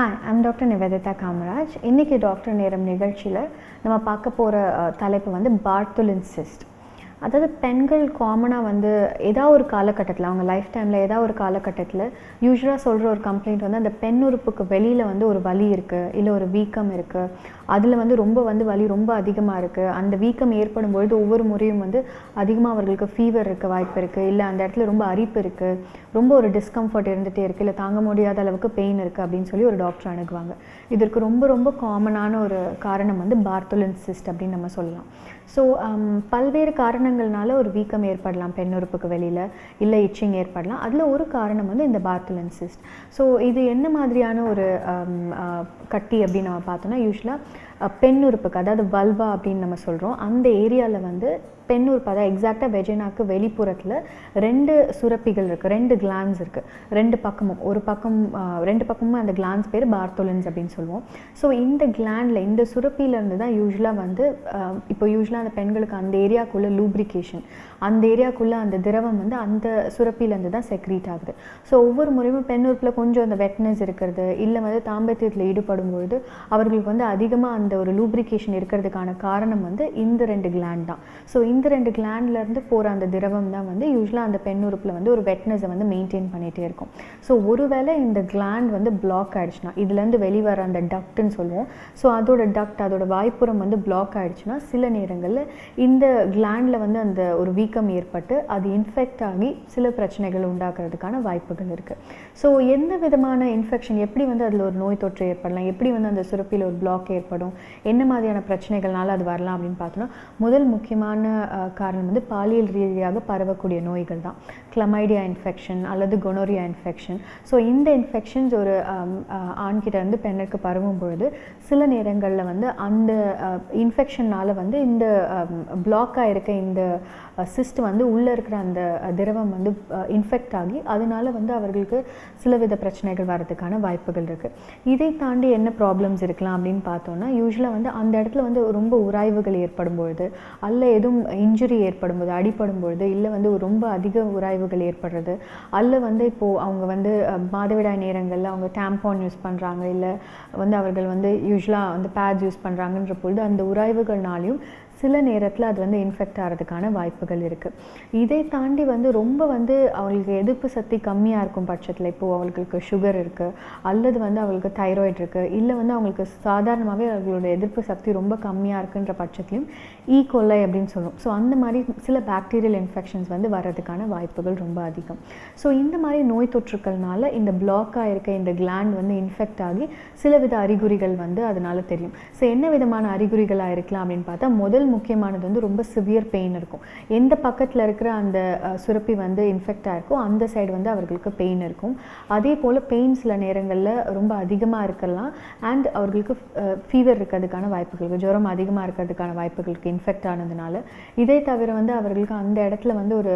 Hi I'm doctor Nivedita Kamaraj இன்றைக்கி doctor நேரம் நிகழ்ச்சியில் நம்ம பார்க்க போகிற தலைப்பு வந்து பார்த்துலின் சிஸ்ட் அதாவது பெண்கள் காமனாக வந்து ஏதாவது ஒரு காலகட்டத்தில் அவங்க லைஃப் டைமில் ஏதாவது ஒரு காலகட்டத்தில் யூஸ்வலாக சொல்கிற ஒரு கம்ப்ளைண்ட் வந்து அந்த பெண் உறுப்புக்கு வெளியில் வந்து ஒரு வலி இருக்குது இல்லை ஒரு வீக்கம் இருக்குது அதில் வந்து ரொம்ப வந்து வலி ரொம்ப அதிகமாக இருக்குது அந்த வீக்கம் ஏற்படும் பொழுது ஒவ்வொரு முறையும் வந்து அதிகமாக அவர்களுக்கு ஃபீவர் இருக்க வாய்ப்பு இருக்குது இல்லை அந்த இடத்துல ரொம்ப அரிப்பு இருக்குது ரொம்ப ஒரு டிஸ்கம்ஃபர்ட் இருந்துகிட்டே இருக்குது இல்லை தாங்க முடியாத அளவுக்கு பெயின் இருக்குது அப்படின்னு சொல்லி ஒரு டாக்டர் அணுகுவாங்க. இதற்கு ரொம்ப ரொம்ப காமனான ஒரு காரணம் வந்து பார்த்தோலின் சிஸ்ட் அப்படின்னு நம்ம சொல்லலாம். ஸோ um, பல்வேறு காரணங்கள்னால ஒரு வீக்கம் ஏற்படலாம் பெண் உறுப்புக்கு வெளியில் இல்லை இச்சிங் ஏற்படலாம். அதில் ஒரு காரணம் வந்து இந்த பார்த்துலன் சிஸ்ட் ஸோ இது என்ன மாதிரியான ஒரு கட்டி அப்படின்னு நம்ம பார்த்தோன்னா யூஸ்வலாக பெண் உறுப்புக்கு அதாவது வல்வா அப்படின்னு நம்ம சொல்கிறோம் அந்த ஏரியாவில் வந்து பெண் உறுப்பு அதாவது எக்ஸாக்டாக வெஜினாக்கு வெளிப்புறத்தில் ரெண்டு சுரப்பிகள் இருக்குது ரெண்டு கிளான்ஸ் இருக்குது ரெண்டு பக்கமும் ஒரு பக்கம் ரெண்டு பக்கமும் அந்த கிளான்ஸ் பேர் பார்த்தோலன்ஸ் அப்படின்னு சொல்லுவோம். ஸோ இந்த கிளாண்டில் இந்த சுரப்பியிலேருந்து தான் யூஸ்வலாக வந்து இப்போ யூஸ்வலாக அந்த பெண்களுக்கு அந்த ஏரியாக்குள்ளே லூப்ரிகேஷன் அந்த ஏரியாக்குள்ளே அந்த திரவம் வந்து அந்த சுரப்பிலேருந்து தான் செக்ரீட் ஆகுது. ஸோ ஒவ்வொரு முறையும் பெண் உறுப்பில் கொஞ்சம் அந்த வெட்னஸ் இருக்கிறது இல்லை வந்து தாம்பத்தியத்தில் ஈடுபடும் பொழுது அவர்களுக்கு வந்து அதிகமாக அந்த ஒரு லூப்ரிகேஷன் இருக்கிறதுக்கான காரணம் வந்து இந்த ரெண்டு கிளாண்ட் தான். ஸோ இந்த ரெண்டு கிளாண்ட்லேருந்து போகிற அந்த திரவம் தான் வந்து யூஸ்வலாக அந்த பெண் உறுப்பில் வந்து ஒரு வெட்னஸை வந்து மெயின்டைன் பண்ணிகிட்டே இருக்கும். ஸோ ஒருவேளை இந்த கிளாண்ட் வந்து பிளாக் ஆகிடுச்சுன்னா இதுலேருந்து வெளிவர அந்த டக்ட்னு சொல்லுவோம். ஸோ அதோட டக்ட் அதோட வாய்ப்புறம் வந்து பிளாக் ஆகிடுச்சுன்னா சில நேரங்களில் இந்த கிளாண்டில் வந்து அந்த ஒரு வீக்கம் ஏற்பட்டு அது இன்ஃபெக்ட் ஆகி சில பிரச்சனைகள் உண்டாக்குறதுக்கான வாய்ப்புகள் இருக்குது ஸோ எந்த விதமான இன்ஃபெக்ஷன் எப்படி வந்து அதில் ஒரு நோய் தொற்று ஏற்படலாம்? எப்படி வந்து அந்த சுரப்பியில் ஒரு பிளாக் ஏற்படும்? என்ன மாதிரியான பிரச்சனைகள்னால அது வரலாம் அப்படின்னு பார்த்தோன்னா முதல் முக்கியமான காரணம் வந்து பாலியல் ரீதியாக பரவக்கூடிய நோய்கள் தான் கிளமைடியா இன்ஃபெக்ஷன் அல்லது கொனோரியா இன்ஃபெக்ஷன் ஸோ இந்த இன்ஃபெக்ஷன்ஸ் ஒரு um, uh, ஆண்கிட்டேருந்து பெண்ணுக்கு பரவும் பொழுது சில நேரங்களில் வந்து அந்த uh, இன்ஃபெக்ஷனால் வந்து இந்த um, பிளாக்காக இருக்க இந்த uh, சிஸ்ட் வந்து உள்ளே இருக்கிற அந்த திரவம் வந்து இன்ஃபெக்ட் ஆகி அதனால வந்து அவர்களுக்கு சிலவித பிரச்சனைகள் வரதுக்கான வாய்ப்புகள் இருக்குது இதை தாண்டி என்ன ப்ராப்ளம்ஸ் இருக்கலாம் அப்படின்னு பார்த்தோன்னா யூஸ்வலாக வந்து அந்த இடத்துல வந்து ரொம்ப உராய்வுகள் ஏற்படும் பொழுது அல்ல எதுவும் இன்ஜுரி ஏற்படும் போது அடிப்படும் பொழுது இல்லை வந்து ரொம்ப அதிக விளைவுகள் ஏற்படுறது. அல்ல வந்து இப்போது அவங்க வந்து மாதவிடாய் நேரங்களில் அவங்க டேம்பான் யூஸ் பண்ணுறாங்க இல்லை வந்து அவர்கள் வந்து யூஸ்வலாக வந்து பேட்ஸ் யூஸ் பண்ணுறாங்கன்ற பொழுது அந்த உராய்வுகள்னாலையும் சில நேரத்தில் அது வந்து இன்ஃபெக்ட் ஆகிறதுக்கான வாய்ப்புகள் இருக்குது இதை தாண்டி வந்து ரொம்ப வந்து அவங்களுக்கு எதிர்ப்பு சக்தி கம்மியாக இருக்கும் பட்சத்தில் இப்போது அவங்களுக்கு சுகர் இருக்குது அல்லது வந்து அவங்களுக்கு தைராய்டு இருக்குது இல்லை வந்து அவங்களுக்கு சாதாரணமாகவே அவங்களோட எதிர்ப்பு சக்தி ரொம்ப கம்மியாக இருக்குன்ற பட்சத்துலையும் ஈகோலை e. அப்படின்னு சொல்லுவோம். ஸோ அந்த மாதிரி சில பாக்டீரியல் இன்ஃபெக்ஷன்ஸ் வந்து வர்றதுக்கான வாய்ப்புகள் ரொம்ப அதிகம். ஸோ இந்த மாதிரி நோய் தொற்றுக்கள்னால இந்த பிளாக்காக இருக்க இந்த கிளாண்ட் வந்து இன்ஃபெக்ட் ஆகி சில வித அறிகுறிகள் வந்து அதனால் தெரியும். ஸோ என்ன விதமான அறிகுறிகளாக இருக்கலாம் அப்படின்னு பார்த்தா முதல் முக்கியமானது வந்து ரொம்ப சிவியர் பெயின் இருக்கும். எந்த பக்கத்தில் இருக்கிற அந்த சுரப்பி வந்து இன்ஃபெக்ட் ஆகிருக்கோ அந்த சைடு வந்து அவர்களுக்கு பெயின் இருக்கும். அதே போல் பெயின் சில நேரங்களில் ரொம்ப அதிகமாக இருக்கலாம். அண்ட் அவர்களுக்கு ஃபீவர் இருக்கிறதுக்கான வாய்ப்புகள் இருக்குது ஜுரம் அதிகமாக இருக்கிறதுக்கான வாய்ப்புகளுக்கு இன்ஃபெக்ட் ஆனதுனால இதை தவிர வந்து அவர்களுக்கு அந்த இடத்துல வந்து ஒரு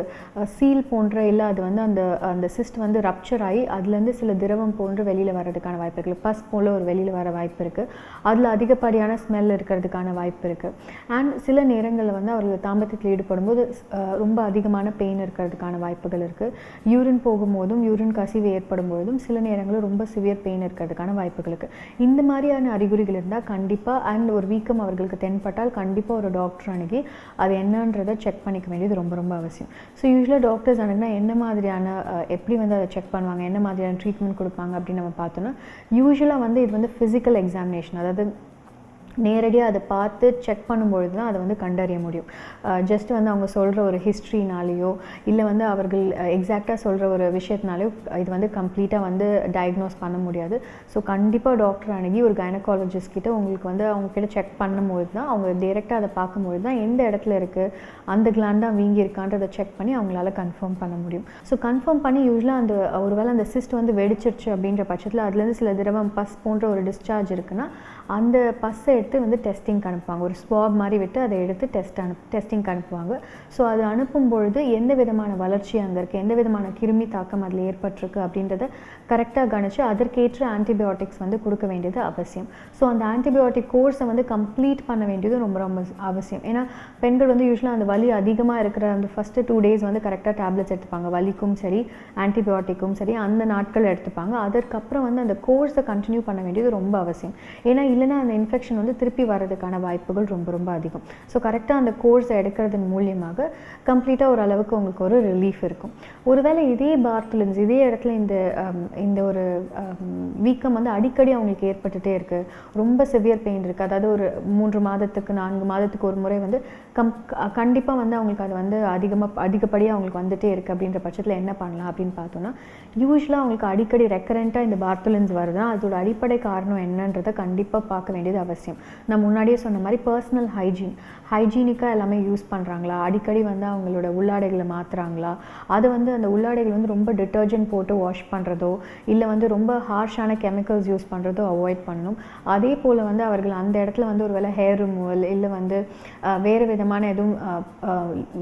சீல் போன்ற இல்லை அது வந்து அந்த அந்த சிஸ்ட் வந்து ரப்சர் ஆகி அதுலேருந்து சில திரவம் போன்று வெளியில் வர்றதுக்கான வாய்ப்பு இருக்குது பஸ் போல் ஒரு வெளியில் வர வாய்ப்பு இருக்குது அதில் அதிகப்படியான ஸ்மெல் இருக்கிறதுக்கான வாய்ப்பு இருக்குது அண்ட் சில நேரங்களில் வந்து அவர்கள் தாம்பத்தியத்தில் ஈடுபடும் போது ரொம்ப அதிகமான பெயின் இருக்கிறதுக்கான வாய்ப்புகள் இருக்குது யூரின் போகும்போதும் யூரின் கசிவு ஏற்படும் பொழுதும் சில நேரங்களில் ரொம்ப சிவியர் பெயின் இருக்கிறதுக்கான வாய்ப்புகள் இருக்குது இந்த மாதிரியான அறிகுறிகள் இருந்தால் கண்டிப்பாக அண்ட் ஒரு வீக்கம் அவர்களுக்கு தென்பட்டால் கண்டிப்பாக ஒரு டாக்டர் அணுகி அது என்னன்றதை செக் பண்ணிக்க வேண்டியது ரொம்ப ரொம்ப அவசியம். ஸோ யூஸ்வலாக டாக்டர்ஸ் அணுகுனா என்ன மாதிரியான எப்படி வந்து அதை செக் பண்ணுவாங்க என்ன மாதிரியான ட்ரீட்மெண்ட் கொடுப்பாங்க அப்படின்னு நம்ம பார்த்தோன்னா யூஸ்வலாக வந்து இது வந்து ஃபிசிக்கல் எக்ஸாமினேஷன் அதாவது நேரடியாக அதை பார்த்து செக் பண்ணும்பொழுது தான் அதை வந்து கண்டறிய முடியும். ஜஸ்ட் வந்து அவங்க சொல்கிற ஒரு ஹிஸ்ட்ரினாலேயோ இல்லை வந்து அவர்கள் எக்ஸாக்டாக சொல்கிற ஒரு விஷயத்தினாலேயோ இது வந்து கம்ப்ளீட்டாக வந்து டயக்னோஸ் பண்ண முடியாது. ஸோ கண்டிப்பாக டாக்டர் அணுகி ஒரு கைனகாலஜிஸ்ட் கிட்ட உங்களுக்கு வந்து அவங்க கிட்ட செக் பண்ணும்போது தான் அவங்க டேரெக்டாக அதை பார்க்கும்போது தான் எந்த இடத்துல இருக்குது அந்த கிளாண்ட் தான் வீங்கி இருக்கான்றதை செக் பண்ணி அவங்களால கன்ஃபார்ம் பண்ண முடியும். ஸோ கன்ஃபார்ம் பண்ணி யூஸ்வலாக அந்த ஒருவேளை அந்த சிஸ்ட் வந்து வெடிச்சிருச்சு அப்படின்ற பட்சத்தில் அதுலேருந்து சில திரவம் பஸ் போன்ற ஒரு டிஸ்சார்ஜ் இருக்குன்னா அந்த பஸ்ஸை எடுத்து வந்து டெஸ்டிங் அனுப்புவாங்க. ஒரு ஸ்வாப் மாதிரி விட்டு அதை எடுத்து டெஸ்ட் அனுப் டெஸ்டிங் அனுப்புவாங்க. ஸோ அது அனுப்பும் பொழுது எந்த விதமான வளர்ச்சி அங்கே இருக்குது எந்த விதமான கிருமி தாக்கம் அதில் ஏற்பட்டிருக்கு அப்படின்றத கரெக்டாக கணிச்சு அதற்கேற்ற ஆன்டிபயோட்டிக்ஸ் வந்து கொடுக்க வேண்டியது அவசியம். ஸோ அந்த ஆன்டிபயோட்டிக் கோர்ஸை வந்து கம்ப்ளீட் பண்ண வேண்டியது ரொம்ப ரொம்ப அவசியம். ஏன்னா பெண்கள் வந்து யூஸ்வலாக அந்த வலி அதிகமாக இருக்கிற அந்த ஃபஸ்ட்டு டூ டேஸ் வந்து கரெக்டாக டேப்லெட்ஸ் எடுத்துப்பாங்க. வலிக்கும் சரி ஆன்டிபயோட்டிக்கும் சரி அந்த நாட்கள் எடுத்துப்பாங்க. அதற்கப்புறம் வந்து அந்த கோர்ஸை கண்டினியூ பண்ண வேண்டியது ரொம்ப அவசியம். ஏன்னா இல்லைனா அந்த இன்ஃபெக்ஷன் வந்து திருப்பி வர்றதுக்கான வாய்ப்புகள் ரொம்ப ரொம்ப அதிகம். ஸோ கரெக்டாக அந்த கோர்ஸை எடுக்கிறதன் மூலியமாக கம்ப்ளீட்டாக ஓரளவுக்கு உங்களுக்கு ஒரு ரிலீஃப் இருக்கும். ஒருவேளை இதே பார்த்துலன்ஸ் இதே இடத்துல இந்த um, இந்த ஒரு um, வீக்கம் வந்து அடிக்கடி அவங்களுக்கு ஏற்பட்டுட்டே இருக்குது ரொம்ப சிவியர் பெயின் இருக்குது அதாவது ஒரு மூன்று மாதத்துக்கு நான்கு மாதத்துக்கு ஒரு முறை வந்து கம் கண்டிப்பாக வந்து அவங்களுக்கு அது வந்து அதிகமாக அதிகப்படியாக அவங்களுக்கு வந்துட்டே இருக்குது அப்படின்ற பட்சத்தில் என்ன பண்ணலாம் அப்படின்னு பார்த்தோன்னா யூஸ்வலாக அவங்களுக்கு அடிக்கடி ரெக்கரண்ட்டாக இந்த பார்த்துலன்ஸ் வருதுன்னா அதோட அடிப்படை காரணம் என்னன்றதை கண்டிப்பாக பார்க்க வேண்டியது அவசியம். நான் முன்னாடியே சொன்ன மாதிரி பர்சனல் ஹைஜீன் ஹைஜீனிக்காக எல்லாமே யூஸ் பண்ணுறாங்களா அடிக்கடி வந்து அவங்களோட உள்ளாடைகளை மாற்றுறாங்களா அது வந்து அந்த உள்ளாடைகள் வந்து ரொம்ப டிட்டர்ஜென்ட் போட்டு வாஷ் பண்ணுறதோ இல்லை வந்து ரொம்ப ஹார்ஷான கெமிக்கல்ஸ் யூஸ் பண்ணுறதோ அவாய்ட் பண்ணணும். அதே போல் வந்து அவர்கள் அந்த இடத்துல வந்து ஒரு வேளை ஹேர் ரிமூவல் இல்லை வந்து வேறு விதமான எதுவும்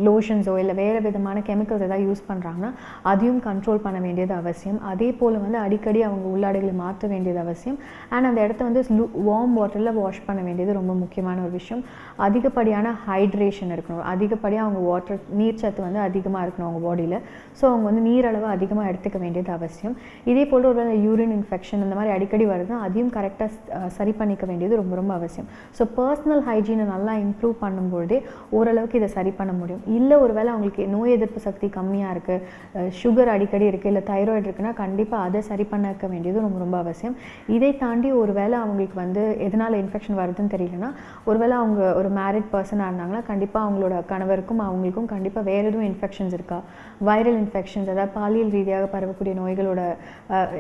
லோஷன்ஸோ இல்லை வேறு விதமான கெமிக்கல்ஸ் எதாவது யூஸ் பண்ணுறாங்கன்னா அதையும் கண்ட்ரோல் பண்ண வேண்டியது அவசியம். அதே போல் வந்து அடிக்கடி அவங்க உள்ளாடைகளை மாற்ற வேண்டியது அவசியம். அண்ட் அந்த இடத்த வந்து வார்ம் வாட்டரில் வாஷ் பண்ண வேண்டியது ரொம்ப முக்கியமான ஒரு விஷயம். அதிகப்படியான ஹைட்ரேஷன் இருக்கணும். அதிகப்படியாக அவங்க வாட்டர் நீர்ச்சத்து வந்து அதிகமாக இருக்கணும் அவங்க பாடியில் ஸோ அவங்க வந்து நீரளவு அதிகமாக எடுத்துக்க வேண்டியது அவசியம். இதே போல் ஒரு யூரின் இன்ஃபெக்ஷன் இந்த மாதிரி அடிக்கடி வருதுன்னா அதையும் கரெக்டாக சரி பண்ணிக்க வேண்டியது ரொம்ப ரொம்ப அவசியம். ஸோ பர்சனல் ஹைஜீனை நல்லா இம்ப்ரூவ் பண்ணும்பொழுதே ஓரளவுக்கு இதை சரி பண்ண முடியும். இல்லை ஒருவேளை அவங்களுக்கு நோய் எதிர்ப்பு சக்தி கம்மியாக இருக்குது சுகர் அடிக்கடி இருக்குது இல்லை தைராய்டு இருக்குன்னா கண்டிப்பாக அதை சரி பண்ணக்க வேண்டியது ரொம்ப ரொம்ப அவசியம். இதை தாண்டி ஒருவேளை அவங்களுக்கு வந்து எதனால் இன்ஃபெக்ஷன் வருதுன்னு தெரியலனா ஒருவேளை அவங்க ஒரு மேரிட் பர்சனாக இருந்தாங்கன்னா கண்டிப்பாக அவங்களோட கணவருக்கும் அவங்களுக்கும் கண்டிப்பாக வேறு எதுவும் இன்ஃபெக்ஷன்ஸ் இருக்கா? வைரல் இன்ஃபெக்ஷன்ஸ் அதாவது பாலியல் ரீதியாக பரவக்கூடிய நோய்களோட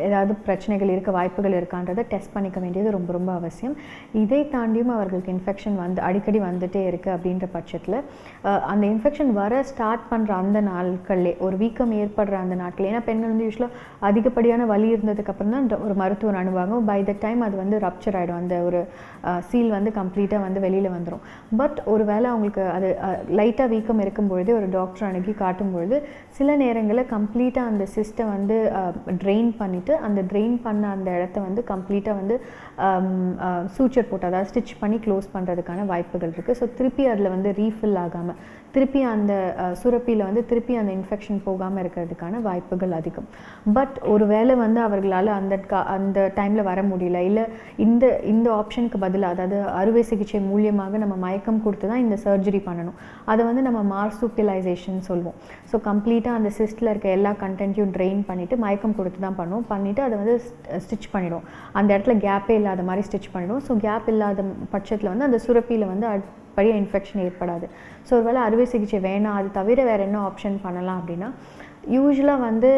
ஏதாவது பிரச்சனைகள் இருக்க வாய்ப்புகள் இருக்கான்றதை டெஸ்ட் பண்ணிக்க வேண்டியது ரொம்ப ரொம்ப அவசியம். இதை தாண்டியும் அவர்களுக்கு இன்ஃபெக்ஷன் வந்து அடிக்கடி வந்துட்டே இருக்குது அப்படின்ற பட்சத்தில் அந்த இன்ஃபெக்ஷன் வர ஸ்டார்ட் பண்ணுற அந்த நாட்கள்லே ஒரு வீக்கம் ஏற்படுற அந்த நாட்கள் ஏன்னா பெண்கள் வந்து யூஸ்வலாக அதிகப்படியான வலி இருந்ததுக்கப்புறம் தான் இந்த ஒரு மருத்துவர் அணுவாங்க. பை த டைம் அது வந்து ரப்சர் ஆகிடும் அந்த ஒரு சீல் வந்து கம்ப்ளீட்டாக வந்து வெளியில் வந்துடும் பட் ஒரு வேளை அவங்களுக்கு அது லைட்டாக வீக்கம் இருக்கும் பொழுதே ஒரு டாக்டர் அணுகி காட்டும் பொழுது சில நேரங்களில் கம்ப்ளீட்டாக அந்த சிஸ்டம் வந்து ட்ரெயின் பண்ணிவிட்டு அந்த ட்ரெயின் பண்ண அந்த இடத்த வந்து கம்ப்ளீட்டாக வந்து சூச்சர் போட்டு அதாவது ஸ்டிச் பண்ணி க்ளோஸ் பண்ணுறதுக்கான வாய்ப்புகள் இருக்குது ஸோ திருப்பி அதில் வந்து ரீஃபில் ஆகாமல் திருப்பி அந்த சுரப்பியில் வந்து திருப்பி அந்த இன்ஃபெக்ஷன் போகாமல் இருக்கிறதுக்கான வாய்ப்புகள் அதிகம். பட் ஒரு வேளை வந்து அவர்களால் அந்த கா- அந்த டைமில் வர முடியல. இல்லை இந்த இந்த ஆப்ஷனுக்கு பதிலாக அதாவது அறுவை சிகிச்சை மூலியமாக நம்ம மயக்கம் கொடுத்து தான் இந்த சர்ஜரி பண்ணணும். அதை வந்து நம்ம மார்சூப்பியலைசேஷன் சொல்லுவோம் ஸோ கம்ப்ளீட்டாக அந்த சிஸ்டில் இருக்க எல்லா கண்டென்ட்டையும் ட்ரெயின் பண்ணிவிட்டு மயக்கம் கொடுத்து தான் பண்ணுவோம். பண்ணிவிட்டு அதை வந்து ஸ்டிச் பண்ணிவிடும் அந்த இடத்துல கேப்பே இல்லாத மாதிரி ஸ்டிச் பண்ணிவிடும் ஸோ கேப் இல்லாத பட்சத்தில் வந்து அந்த சுரப்பியில் வந்து படிய இன்ஃபெக்ஷன் ஏற்படாது. ஸோ ஒருவேளை அறுவை சிகிச்சை வேணாம் அது தவிர வேறு என்ன ஆப்ஷன் பண்ணலாம் அப்படின்னா யூஸ்வலாக வந்து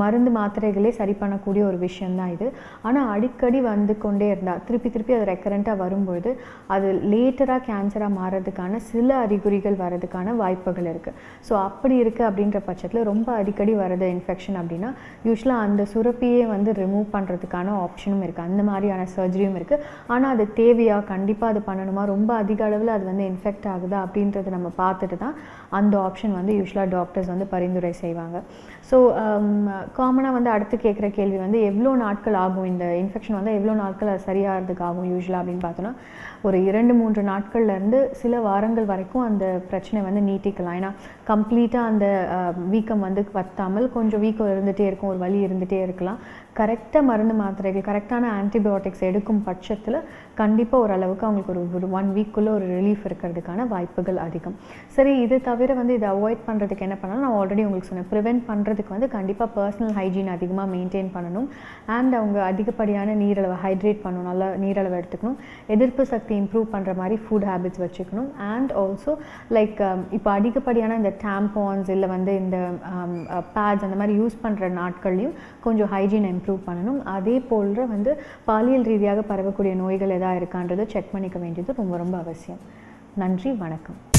மருந்து மாத்திரைகளே சரி பண்ணக்கூடிய ஒரு விஷயந்தான் இது. ஆனால் அடிக்கடி வந்து கொண்டே இருந்தால் திருப்பி திருப்பி அது ரெக்கரண்ட்டாக வரும்பொழுது அது லேட்டராக கேன்சராக மாறதுக்கான சில அறிகுறிகள் வர்றதுக்கான வாய்ப்புகள் இருக்குது ஸோ அப்படி இருக்குது அப்படின்ற பட்சத்தில் ரொம்ப அடிக்கடி வர்றது இன்ஃபெக்ஷன் அப்படின்னா யூஸ்வலாக அந்த சுரப்பியே வந்து ரிமூவ் பண்ணுறதுக்கான ஆப்ஷனும் இருக்குது அந்த மாதிரியான சர்ஜரியும் இருக்குது ஆனால் அது தேவையா? கண்டிப்பாக அது பண்ணணுமா? ரொம்ப அதிக அளவில் அது வந்து இன்ஃபெக்ட் ஆகுதா அப்படின்றத நம்ம பார்த்துட்டு தான் அந்த ஆப்ஷன் வந்து யூஸ்வலாக டாக்டர்ஸ் வந்து பரிந்துரை செய்வாங்க. ஸோ காமனாக um, வந்து அடுத்து கேட்குற கேள்வி வந்து எவ்வளோ நாட்கள் ஆகும்? இந்த இன்ஃபெக்ஷன் வந்து எவ்வளோ நாட்கள் அது சரியாகிறதுக்கு ஆகும் யூஸ்வலாக அப்படின்னு பார்த்தோன்னா ஒரு இரண்டு மூன்று நாட்கள்லேருந்து சில வாரங்கள் வரைக்கும் அந்த பிரச்சனை வந்து நீட்டிக்கலாம். ஏன்னா கம்ப்ளீட்டாக அந்த வீக்கம் வந்து பத்தாமல் கொஞ்சம் வீக்கம் இருந்துகிட்டே இருக்கும் ஒரு வலி இருந்துகிட்டே இருக்கலாம். கரெக்டாக மருந்து மாத்திரைகள் கரெக்டான ஆன்டிபயோட்டிக்ஸ் எடுக்கும் பட்சத்தில் கண்டிப்பாக ஓரளவுக்கு அவங்களுக்கு ஒரு ஒரு ஒன் வீக்குள்ளே ஒரு ரிலீஃப் இருக்கிறதுக்கான வாய்ப்புகள் அதிகம். சரி இது தவிர வந்து இதை அவாய்ட் பண்ணுறதுக்கு என்ன பண்ணாலும்? நான் ஆல்ரெடி உங்களுக்கு சொன்னேன் ப்ரிவென்ட் பண்ணுறதுக்கு வந்து கண்டிப்பாக பர்சனல் ஹைஜீன் அதிகமாக மெயின்டைன் பண்ணணும். அண்ட் அவங்க அதிகப்படியான நீரளவை ஹைட்ரேட் பண்ணணும். நல்லா நீரளவை எடுத்துக்கணும். எதிர்ப்பு சக்தி இம்ப்ரூவ் பண்ணுற மாதிரி ஃபுட் ஹேபிட்ஸ் வச்சுக்கணும். அண்ட் ஆல்சோ லைக் இப்போ அதிகப்படியான இந்த டேம்பான்ஸ் இல்லை வந்து இந்த um, uh, பேட்ஸ் அந்த மாதிரி யூஸ் பண்ணுற நாட்கள்லையும் கொஞ்சம் ஹைஜீனை இம்ப்ரூவ் பண்ணணும். அதே போல் வந்து பாலியல் ரீதியாக பரவக்கூடிய நோய்கள் எதாவது இருக்கான்றதை செக் பண்ணிக்க வேண்டியது ரொம்ப ரொம்ப அவசியம். நன்றி வணக்கம்.